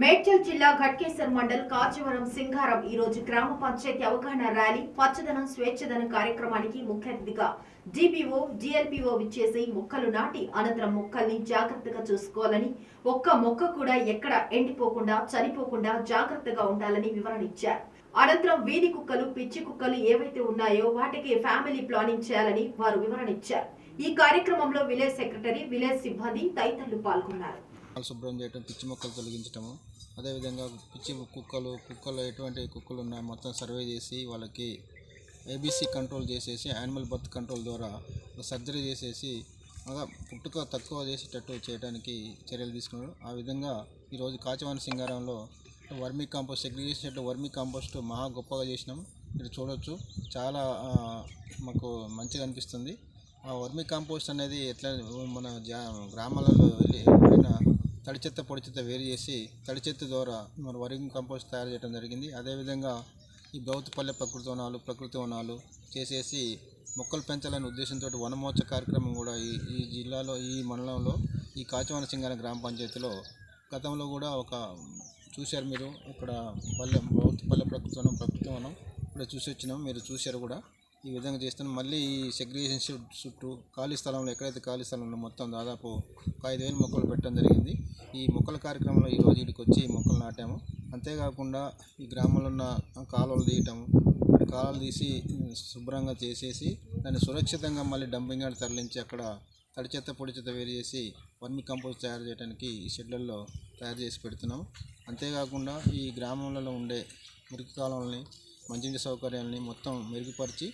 మేడ్చల్ జిల్లా ఘట్కేశ్వర్ మండల్ కాచివరం సింగారం ఈ రోజు గ్రామ పంచాయతీ అవగాహన ర్యాలీ పచ్చదనం స్వేచ్ఛదనం కార్యక్రమానికి ముఖ్య అతిథిగా డిపిఓ డిఎల్పిఓ విచ్చేసి మొక్కలు నాటి అనంతరం మొక్కల్ని జాగ్రత్తగా చూసుకోవాలని ఒక్క మొక్క కూడా ఎక్కడ ఎండిపోకుండా చనిపోకుండా జాగ్రత్తగా ఉండాలని వివరణ ఇచ్చారు. అనంతరం వీధి కుక్కలు పిచ్చి కుక్కలు ఏవైతే ఉన్నాయో వాటికి ఫ్యామిలీ ప్లానింగ్ చేయాలని వారు వివరణ ఇచ్చారు. ఈ కార్యక్రమంలో విలేజ్ సెక్రటరీ విలేజ్ సిబ్బంది తదితరులు పాల్గొన్నారు. శుభ్రం చేయటం పిచ్చి మొక్కలు తొలగించటము. అదేవిధంగా పిచ్చి కుక్కలు కుక్కలు ఎటువంటి కుక్కలు ఉన్నాయో మొత్తం సర్వే చేసి వాళ్ళకి ఏబీసీ కంట్రోల్ చేసేసి యానిమల్ బర్త్ కంట్రోల్ ద్వారా సర్జరీ చేసేసి బాగా పుట్టుక తక్కువ చేసేటట్టు చేయడానికి చర్యలు తీసుకున్నారు. ఆ విధంగా ఈరోజు Kachavani సింగారంలో vermi compost segregation vermi compost మహా గొప్పగా చేసినాము. మీరు చూడొచ్చు. చాలా మాకు మంచిగా అనిపిస్తుంది. ఆ వర్మీ కాంపోస్ట్ అనేది ఎట్లా మన జా గ్రామాలలో వెళ్ళి తడి చెత్త పొడి చెత్త వేరు చేసి తడి చెత్త ద్వారా మన వరింగ్ కంపోస్ట్ తయారు చేయడం జరిగింది. అదేవిధంగా ఈ గౌతుపల్లె ప్రకృతి వనాలు ప్రకృతి వనాలు చేసేసి మొక్కలు పెంచాలనే ఉద్దేశంతో వనమోచ కార్యక్రమం కూడా ఈ ఈ జిల్లాలో ఈ మండలంలో ఈ కాచవన సింగార గ్రామ పంచాయతీలో గతంలో కూడా ఒక చూశారు మీరు. ఇక్కడ పల్లె గౌతుపల్లె ప్రకృతి వనం ప్రకృతి వనం ఇక్కడ చూసి వచ్చినాం. మీరు చూశారు కూడా. ఈ విధంగా చేస్తున్నాం మళ్ళీ ఈ సెగ్రిగేషన్ షెడ్ చుట్టూ ఖాళీ స్థలంలో ఎక్కడైతే ఖాళీ స్థలంలో మొత్తం దాదాపు ఒక ఐదు వేలు మొక్కలు పెట్టడం జరిగింది. ఈ మొక్కల కార్యక్రమంలో ఈరోజు ఇక్కడికి వచ్చి మొక్కలు నాటాము. అంతేకాకుండా ఈ గ్రామంలో ఉన్న కాలువలు తీయటము కాలువలు తీసి శుభ్రంగా చేసేసి దాన్ని సురక్షితంగా మళ్ళీ డంపింగ్ యార్డ్ తరలించి అక్కడ తడి చెత్త పొడి చెత్త వేరు చేసి వర్మి కంపోస్ట్ తయారు చేయడానికి ఈ షెడ్లలో తయారు చేసి పెడుతున్నాం అంతేకాకుండా ఈ గ్రామంలో ఉండే మురికి కాలువల్ని మంచినీటి సౌకర్యాలని మొత్తం మెరుగుపరిచి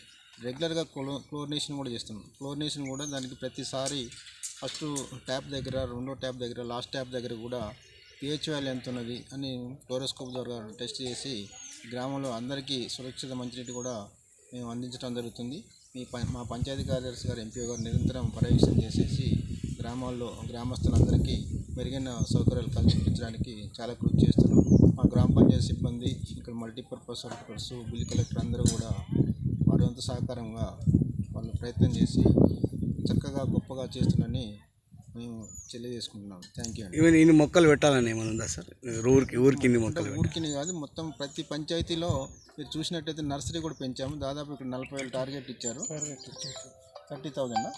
రెగ్యులర్గా క్లో క్లోరినేషన్ కూడా చేస్తున్నాం క్లోరినేషన్ కూడా దానికి ప్రతిసారి ఫస్ట్ ట్యాప్ దగ్గర రెండో ట్యాప్ దగ్గర లాస్ట్ ట్యాప్ దగ్గర కూడా పిహెచ్ వాల్యూ ఎంత ఉన్నది అని క్లోరోస్కోప్ ద్వారా టెస్ట్ చేసి గ్రామంలో అందరికీ సురక్షిత మంచినీటి కూడా మేము అందించడం జరుగుతుంది. మీ ప- మా పంచాయతీ కార్యదర్శి గారు ఎంపీ గారు నిరంతరం పర్యవేక్షణ చేసేసి గ్రామాల్లో గ్రామస్తులందరికీ మెరుగైన సౌకర్యాలు కల్పించడానికి చాలా కృషి చేస్తున్నాం. మా గ్రామ పంచాయతీ సిబ్బంది ఇక్కడ మల్టీపర్పస్ వర్కర్స్ బిల్ కలెక్టర్ అందరూ కూడా వారి వంతు సహకారంగా వాళ్ళు ప్రయత్నం చేసి చక్కగా గొప్పగా చేస్తున్నారని మేము తెలియజేసుకుంటున్నాం. థ్యాంక్ యూ అండి. ఈవెన్ ఇన్ని మొక్కలు పెట్టాలని ఏమైనా ఉందా సార్? ఊరికి ఊరికి ఇన్ని మొక్కలు. ఊరికి కాదు మొత్తం ప్రతి పంచాయతీలో మీరు చూసినట్టయితే నర్సరీ కూడా పెంచాము. దాదాపు ఇక్కడ నలభై వేలు టార్గెట్ ఇచ్చారు. Thirty thousand.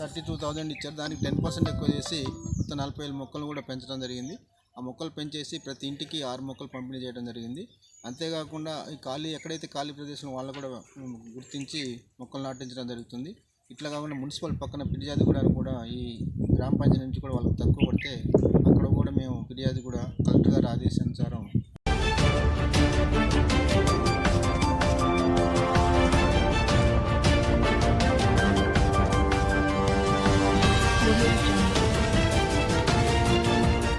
Thirty two thousand ఇచ్చారు. దానికి టెన్ పర్సెంట్ ఎక్కువ చేసి మొత్తం నలభై వేల మొక్కలు కూడా పెంచడం జరిగింది. ఆ మొక్కలు పెంచేసి ప్రతి ఇంటికి ఆరు మొక్కలు పంపిణీ చేయడం జరిగింది. అంతేకాకుండా ఈ ఖాళీ ఎక్కడైతే ఖాళీ ప్రదేశం వాళ్ళు కూడా గుర్తించి మొక్కలు నాటించడం జరుగుతుంది. ఇట్లా కాకుండా మున్సిపల్ పక్కన ఫిర్యాదు కూడా కూడా ఈ గ్రామ పంచాయతీ నుంచి కూడా వాళ్ళకి తక్కువ పడితే అక్కడ కూడా మేము ఫిర్యాదు కూడా కలెక్టర్ గారి ఆదేశానుసారం